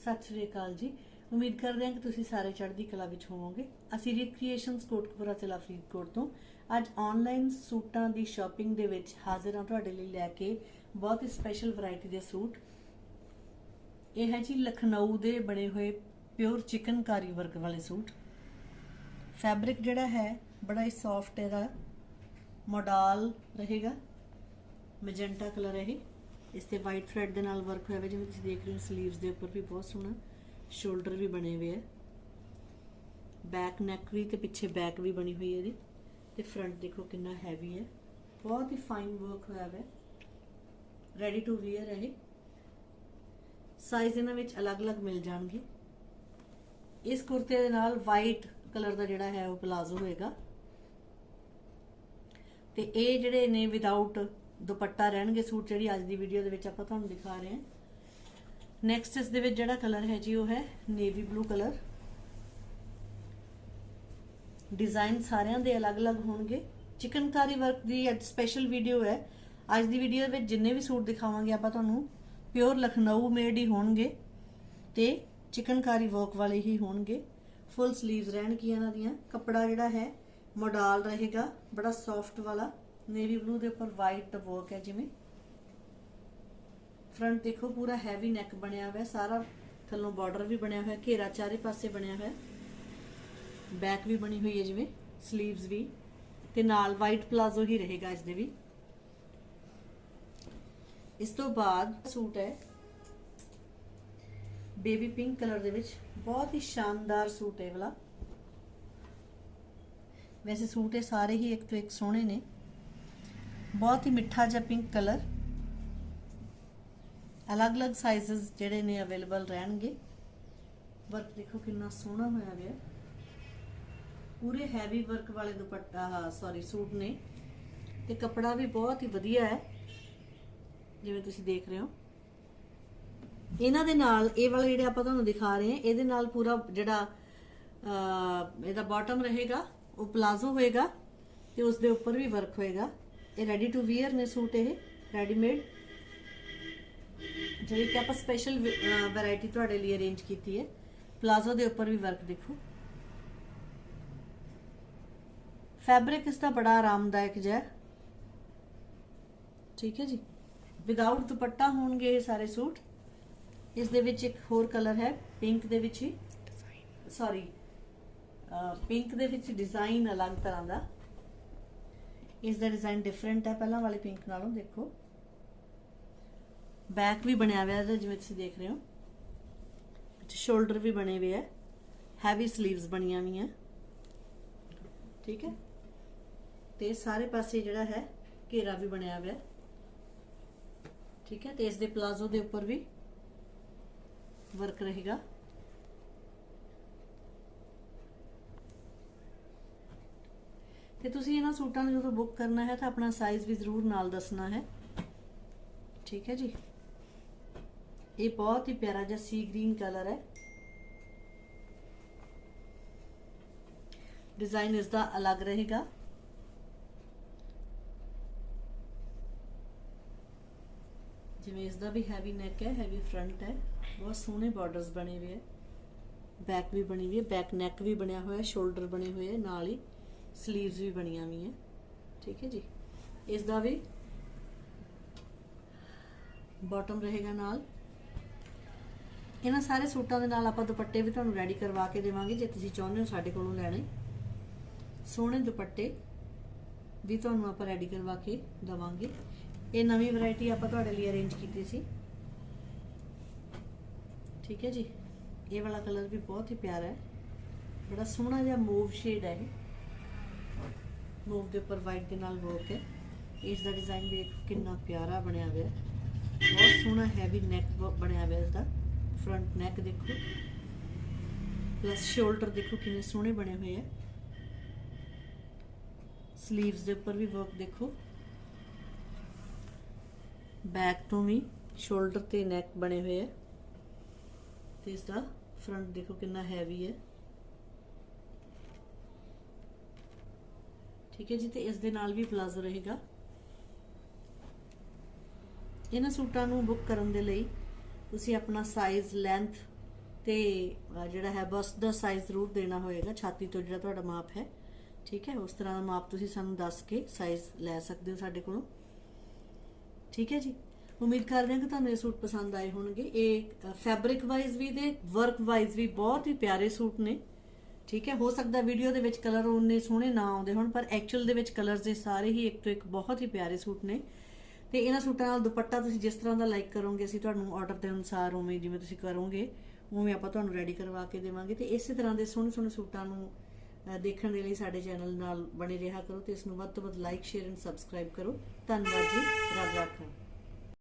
ਸਤਿ ਸ਼੍ਰੀ ਅਕਾਲ ਜੀ। ਉਮੀਦ ਕਰਦੇ ਹਾਂ ਕਿ ਤੁਸੀਂ ਸਾਰੇ ਚੜ੍ਹਦੀ ਕਲਾ ਵਿੱਚ ਹੋਵੋਗੇ। ਅਸੀਂ ਰੀਤ ਕੋਟਕਪੁਰਾ ਜ਼ਿਲ੍ਹਾ ਫਰੀਦਕੋਟ ਤੋਂ। ਅੱਜ ਆਨਲਾਈਨ ਸੂਟਾਂ ਦੀ ਸ਼ਾਪਿੰਗ ਦੇ ਵਿੱਚ ਹਾਜ਼ਰ ਹਾਂ ਤੁਹਾਡੇ ਲਈ ਲੈ ਕੇ। ਬਹੁਤ ਹੀ ਸਪੈਸ਼ਲ ਵੈਰਾਈਟੀ ਦੇ ਸੂਟ। ਇਹ ਹੈ ਜੀ ਲਖਨਊ ਦੇ ਬਣੇ ਹੋਏ ਪਿਓਰ ਚਿਕਨਕਾਰੀ ਵਰਕ ਵਾਲੇ ਸੂਟ। ਫੈਬਰਿਕ ਜਿਹੜਾ ਹੈ, ਬੜਾ ਹੀ ਸੌਫਟ ਹੈਗਾ ਮੋਡਲ ਰਹੇਗਾ। ਮੈਜੈਂਟਾ ਕਲਰ ਹੈ ਇਹ। ਇਸ ਤੇ ਵਾਈਟ ਥ੍ਰੈਡ ਦੇ ਨਾਲ ਵਰਕ ਹੋਇਆ ਹੋਇਆ ਜਿਵੇਂ ਤੁਸੀਂ ਦੇਖ ਰਹੇ ਹੋ 슬ੀਵਸ ਦੇ ਉੱਪਰ ਵੀ ਬਹੁਤ ਸੋਹਣਾ ਸ਼ੋਲਡਰ ਵੀ ਬਣੇ ਹੋਏ ਆ। ਬੈਕ ਨੈਕ ਵੀ ਤੇ ਪਿੱਛੇ ਬੈਕ ਵੀ ਬਣੀ ਹੋਈ ਹੈ ਇਹਦੀ। ਤੇ ਫਰੰਟ ਦੇਖੋ ਕਿੰਨਾ ਹੈਵੀ ਹੈ ਬਹੁਤ ਹੀ ਫਾਈਨ ਵਰਕ ਹੋਇਆ ਹੋਇਆ ਰੈਡੀ ਟੂ ਵੇਅਰ ਹੈ ਇਹ। ਸਾਈਜ਼ ਇਹਨਾਂ ਵਿੱਚ ਅਲੱਗ-ਅਲੱਗ ਮਿਲ ਜਾਣਗੇ। ਇਸ ਕੁਰਤੇ ਦੇ ਨਾਲ ਵਾਈਟ ਕਲਰ ਦਾ ਜਿਹੜਾ ਹੈ ਉਹ ਪਲਾਜ਼ੋ ਹੋਏਗਾ। ਤੇ ਇਹ ਜਿਹੜੇ ਨੇ ਵਿਦਆਊਟ ਦੁਪੱਟਾ ਰਹਿਣਗੇ ਸੂਟ ਜਿਹੜੀ ਅੱਜ ਦੀ ਵੀਡੀਓ ਦੇ ਵਿੱਚ ਆਪਾਂ ਤੁਹਾਨੂੰ ਦਿਖਾ ਰਹੇ ਹਾਂ। ਨੈਕਸਟ ਇਸ ਦੇ ਵਿੱਚ ਜਿਹੜਾ ਕਲਰ ਹੈ ਜੀ, ਉਹ ਹੈ ਨੇਵੀ ਬਲੂ ਕਲਰ ਡਿਜ਼ਾਈਨ ਸਾਰਿਆਂ ਦੇ ਅਲੱਗ-ਅਲੱਗ ਹੋਣਗੇ। ਚਿਕਨਕਾਰੀ ਵਰਕ ਦੀ ਅੱਜ ਸਪੈਸ਼ਲ ਵੀਡੀਓ ਹੈ। ਅੱਜ ਦੀ ਵੀਡੀਓ ਵਿੱਚ ਜਿੰਨੇ ਵੀ ਸੂਟ ਦਿਖਾਵਾਂਗੇ ਆਪਾਂ ਤੁਹਾਨੂੰ ਪਿਓਰ ਲਖਨਊ ਮੇਡ ਹੀ ਹੋਣਗੇ ਤੇ ਚਿਕਨਕਾਰੀ ਵਰਕ ਵਾਲੇ ਹੀ ਹੋਣਗੇ। ਫੁੱਲ ਸਲੀਵਸ ਰਹਿਣਗੀਆਂ ਇਹਨਾਂ ਦੀਆਂ। ਕੱਪੜਾ ਜਿਹੜਾ ਹੈ ਮੋਡਲ ਰਹੇਗਾ, ਬੜਾ ਸੌਫਟ ਵਾਲਾ। ਨੇਵੀ ਬਲੂ ਦੇ ਉੱਪਰ ਵਾਈਟ ਵਰਕ ਹੈ ਜਿਵੇਂ। ਫਰੰਟ ਦੇਖੋ ਪੂਰਾ ਹੈਵੀ ਨੈਕ ਬਣਿਆ ਹੋਇਆ, ਸਾਰਾ ਥੱਲੋਂ ਬਾਰਡਰ ਵੀ ਬਣਿਆ ਹੋਇਆ, ਘੇਰਾ ਚਾਰੇ ਪਾਸੇ ਬਣਿਆ ਹੋਇਆ। ਬੈਕ ਵੀ ਬਣੀ ਹੋਈ ਹੈ ਜਿਵੇਂ 슬ੀਵਸ ਵੀ। ਤੇ ਨਾਲ ਵਾਈਟ ਪਲਾਜ਼ੋ ਹੀ ਰਹੇਗਾ ਇਸ ਦੇ ਵੀ। ਇਸ ਤੋਂ ਬਾਅਦ ਸੂਟ ਹੈ। ਬੇਬੀ ਪਿੰਕ ਕਲਰ ਦੇ ਵਿੱਚ ਬਹੁਤ ਹੀ ਸ਼ਾਨਦਾਰ ਸੂਟ ਹੈ ਵਾਲਾ। ਵੈਸੇ ਸੂਟ ਇਹ ਸਾਰੇ ਹੀ ਇੱਕ ਤੋਂ ਇੱਕ ਸੋਹਣੇ ਨੇ। ਬਹੁਤ ਹੀ ਮਿੱਠਾ ਜਿਹਾ ਪਿੰਕ ਕਲਰ ਅਲੱਗ-ਅਲੱਗ ਸਾਈਜ਼ਸ ਜਿਹੜੇ ਨੇ ਅਵੇਲੇਬਲ ਰਹਿਣਗੇ। ਵਰਕ ਦੇਖੋ ਕਿੰਨਾ ਸੋਹਣਾ ਹੋਇਆ ਗਿਆ ਪੂਰੇ ਹੈਵੀ ਵਰਕ ਵਾਲੇ ਦੁਪੱਟਾ ਸੌਰੀ ਸੂਟ ਨੇ। ਤੇ ਕੱਪੜਾ ਵੀ ਬਹੁਤ ਹੀ ਵਧੀਆ ਹੈ। ਜਿਵੇਂ ਤੁਸੀਂ ਦੇਖ ਰਹੇ ਹੋ। ਇਹਨਾਂ ਦੇ ਨਾਲ, ਇਹ ਵਾਲੇ ਜਿਹੜੇ ਆਪਾਂ ਤੁਹਾਨੂੰ ਦਿਖਾ ਰਹੇ ਹਾਂ, ਇਹਦੇ ਨਾਲ ਪੂਰਾ ਜਿਹੜਾ ਇਹਦਾ ਬਾਟਮ ਰਹੇਗਾ, ਉਹ ਪਲਾਜ਼ੋ ਹੋਏਗਾ ਤੇ ਉਸ ਦੇ ਉੱਪਰ ਵੀ ਵਰਕ ਹੋਏਗਾ। ਇਹ ਰੈਡੀ ਟੂ ਵੀਅਰ ਨੇ ਸੂਟ ਇਹ ਰੈਡੀਮੇਡ ਜਿਹੜੀ ਕਿ ਆਪਾਂ ਸਪੈਸ਼ਲ ਵੈਰਾਈਟੀ ਤੁਹਾਡੇ ਲਈ ਅਰੇਂਜ ਕੀਤੀ ਹੈ। ਪਲਾਜ਼ੋ ਦੇ ਉੱਪਰ ਵੀ ਵਰਕ ਦੇਖੋ। ਫੈਬਰਿਕ ਇਸ ਦਾ ਬੜਾ ਆਰਾਮਦਾਇਕ ਜਿਹਾ। ਠੀਕ ਹੈ ਜੀ। ਵਿਦਆਊਟ ਦੁਪੱਟਾ ਹੋਣਗੇ ਇਹ ਸਾਰੇ ਸੂਟ। ਇਸ ਦੇ ਵਿੱਚ ਇੱਕ ਹੋਰ ਕਲਰ ਹੈ ਪਿੰਕ ਦੇ ਵਿੱਚ ਹੀ। ਸੌਰੀ ਪਿੰਕ ਦੇ ਵਿੱਚ ਡਿਜ਼ਾਈਨ ਅਲੱਗ ਤਰ੍ਹਾਂ ਦਾ। ਇਸ ਦਾ ਡਿਜ਼ਾਈਨ ਡਿਫਰੈਂਟ ਹੈ? ਪਹਿਲਾਂ ਵਾਲੇ ਪਿੰਕ ਨਾਲੋਂ ਦੇਖੋ। ਬੈਕ ਵੀ ਬਣਿਆ ਹੋਇਆ ਹੈ ਜਿਵੇਂ ਤੁਸੀਂ ਦੇਖ ਰਹੇ ਹੋ। ਸ਼ੋਲਡਰ ਵੀ ਬਣੇ ਹੋਏ ਹੈ। ਹੈਵੀ 슬ੀਵਸ ਬਣੀਆਂ ਹੋਈਆਂ। ਠੀਕ ਹੈ? ਤੇ ਸਾਰੇ ਪਾਸੇ ਜਿਹੜਾ ਹੈ, ਘੇਰਾ ਵੀ ਬਣਿਆ ਹੋਇਆ ਠੀਕ ਹੈ? ਤੇ ਇਸ ਦੇ ਪਲਾਜ਼ੋ ਦੇ ਉੱਪਰ ਵੀ ਵਰਕ ਰਹੇਗਾ। ਤੇ ਤੁਸੀਂ ਇਹਨਾਂ ਸੂਟਾਂ ਨੂੰ ਜਦੋਂ ਬੁੱਕ ਕਰਨਾ ਹੈ ਤਾਂ ਆਪਣਾ ਸਾਈਜ਼ ਵੀ ਜ਼ਰੂਰ ਨਾਲ ਦੱਸਣਾ ਹੈ। ਠੀਕ ਹੈ ਜੀ। ਇਹ ਬਹੁਤ ਹੀ ਪਿਆਰਾ ਜਿਹਾ ਸੀ ਗ੍ਰੀਨ ਕਲਰ ਹੈ। ਡਿਜ਼ਾਈਨ ਇਸ ਦਾ ਅਲੱਗ ਰਹੇਗਾ। ਜਿਵੇਂ ਇਸ ਦਾ ਵੀ ਹੈਵੀ ਨੈਕ ਹੈ ਹੈਵੀ ਫਰੰਟ ਹੈ। ਬਹੁਤ ਸੋਹਣੇ ਬਾਰਡਰਸ ਬਣੇ ਹੋਏ ਹੈ। ਬੈਕ ਵੀ ਬਣੀ ਹੋਈ ਹੈ ਬੈਕ ਨੈਕ ਵੀ ਬਣਿਆ ਹੋਇਆ ਹੈ ਸ਼ੋਲਡਰ ਬਣੇ ਹੋਏ ਹੈ, ਨਾਲ ਹੀ। ਸਲੀਵਸ ਵੀ ਬਣੀਆਂ ਹੋਈਆਂ। ਠੀਕ ਹੈ ਜੀ। ਇਸ ਦਾ ਵੀ ਬਾਟਮ ਰਹੇਗਾ ਨਾਲ। ਇਹਨਾਂ ਸਾਰੇ ਸੂਟਾਂ ਦੇ ਨਾਲ ਆਪਾਂ ਦੁਪੱਟੇ ਵੀ ਤੁਹਾਨੂੰ ਰੈਡੀ ਕਰਵਾ ਕੇ ਦੇਵਾਂਗੇ, ਜੇ ਤੁਸੀਂ ਚਾਹੁੰਦੇ ਹੋ ਸਾਡੇ ਕੋਲੋਂ ਲੈਣੇ। ਸੋਹਣੇ ਦੁਪੱਟੇ ਵੀ ਤੁਹਾਨੂੰ ਆਪਾਂ ਰੈਡੀ ਕਰਵਾ ਕੇ ਦਵਾਂਗੇ। ਇਹ ਨਵੀਂ ਵੈਰਾਈਟੀ ਆਪਾਂ ਤੁਹਾਡੇ ਲਈ ਅਰੇਂਜ ਕੀਤੀ ਸੀ। ਠੀਕ ਹੈ ਜੀ। ਇਹ ਵਾਲਾ ਕਲਰ ਵੀ ਬਹੁਤ ਹੀ ਪਿਆਰਾ ਹੈ। ਬੜਾ ਸੋਹਣਾ ਜਿਹਾ ਮੂਵ ਸ਼ੇਡ ਹੈ ਇਹ। ਮੂਵ ਦੇ ਉੱਪਰ ਵਾਈਟ ਦੇ ਨਾਲ ਵਰਕ ਹੈ। ਇਸ ਦਾ ਡਿਜ਼ਾਈਨ ਦੇਖ ਕਿੰਨਾ ਪਿਆਰਾ ਬਣਿਆ ਹੋਇਆ ਹੈ। ਬਹੁਤ ਸੋਹਣਾ ਹੈਵੀ ਨੈਕ ਬਣਿਆ ਹੋਇਆ ਇਸ ਦਾ। ਫਰੰਟ ਨੈਕ ਦੇਖੋ। ਪਲੱਸ ਸ਼ੋਲਡਰ ਦੇਖੋ ਕਿੰਨੇ ਸੋਹਣੇ ਬਣੇ ਹੋਏ ਹੈ। ਸਲੀਵਸ ਦੇ ਉੱਪਰ ਵੀ ਵਰਕ ਦੇਖੋ। ਬੈਕ ਤੋਂ ਵੀ ਸ਼ੋਲਡਰ ਤੇ ਨੈਕ ਬਣੇ ਹੋਏ ਹੈ। ਤੇ ਇਸ ਦਾ ਫਰੰਟ ਦੇਖੋ ਕਿੰਨਾ ਹੈਵੀ ਹੈ। ਠੀਕ ਹੈ ਜੀ, ਤੇ ਇਸ ਦੇ ਨਾਲ ਵੀ ਪਲਾਜ਼ੋ ਰਹੇਗਾ। ਇਹਨਾਂ ਸੂਟਾਂ ਨੂੰ ਬੁੱਕ ਕਰਨ ਦੇ ਲਈ ਤੁਸੀਂ ਆਪਣਾ ਸਾਈਜ਼ ਲੈਂਥ ਤੇ ਜਿਹੜਾ ਹੈ ਬਸ ਦਾ ਸਾਈਜ਼ ਜ਼ਰੂਰ ਦੇਣਾ ਹੋਏਗਾ, ਛਾਤੀ ਤੋਂ ਜਿਹੜਾ ਤੁਹਾਡਾ ਮਾਪ ਹੈ। ਠੀਕ ਹੈ, ਉਸ ਤਰ੍ਹਾਂ ਦਾ ਮਾਪ ਤੁਸੀਂ ਸਾਨੂੰ ਦੱਸ ਕੇ ਸਾਈਜ਼ ਲੈ ਸਕਦੇ ਹੋ ਸਾਡੇ ਕੋਲੋਂ। ਠੀਕ ਹੈ ਜੀ, ਉਮੀਦ ਕਰਦੇ ਹਾਂ ਕਿ ਤੁਹਾਨੂੰ ਇਹ ਸੂਟ ਪਸੰਦ ਆਏ ਹੋਣਗੇ। ਇਹ ਫੈਬਰਿਕ ਵਾਈਜ਼ ਵੀ ਤੇ ਵਰਕ ਵਾਈਜ਼ ਵੀ ਬਹੁਤ ਹੀ ਪਿਆਰੇ ਸੂਟ ਨੇ। ਠੀਕ ਹੈ, ਹੋ ਸਕਦਾ ਵੀਡੀਓ ਦੇ ਵਿੱਚ ਕਲਰ ਉਹਨੇ ਸੋਹਣੇ ਨਾ ਆਉਂਦੇ ਹੋਣ, ਪਰ ਐਕਚੁਅਲ ਦੇ ਵਿੱਚ ਕਲਰਸ ਦੇ ਸਾਰੇ ਹੀ ਇੱਕ ਤੋਂ ਇੱਕ ਬਹੁਤ ਹੀ ਪਿਆਰੇ ਸੂਟ ਨੇ। ਤੇ ਇਹਨਾਂ ਸੂਟਾਂ ਨਾਲ ਦੁਪੱਟਾ ਤੁਸੀਂ ਜਿਸ ਤਰ੍ਹਾਂ ਦਾ ਲਾਈਕ ਕਰੋਗੇ, ਅਸੀਂ ਤੁਹਾਨੂੰ ਆਰਡਰ ਦੇ ਅਨੁਸਾਰ ਉਵੇਂ ਜਿਵੇਂ ਤੁਸੀਂ ਕਰੋਗੇ, ਉਵੇਂ ਆਪਾਂ ਤੁਹਾਨੂੰ ਰੈਡੀ ਕਰਵਾ ਕੇ ਦੇਵਾਂਗੇ। ਤੇ ਇਸੇ ਤਰ੍ਹਾਂ ਦੇ ਸੋਹਣੇ ਸੋਹਣੇ ਸੂਟਾਂ ਨੂੰ ਦੇਖਣ ਦੇ ਲਈ ਸਾਡੇ ਚੈਨਲ ਨਾਲ ਬਣੇ ਰਿਹਾ ਕਰੋ ਤੇ ਇਸ ਨੂੰ ਵੱਧ ਤੋਂ ਵੱਧ ਲਾਈਕ ਸ਼ੇਅਰ ਐਂਡ ਸਬਸਕ੍ਰਾਈਬ ਕਰੋ। ਧੰਨਵਾਦ ਜੀ, ਰੱਬ ਰਾਖਾ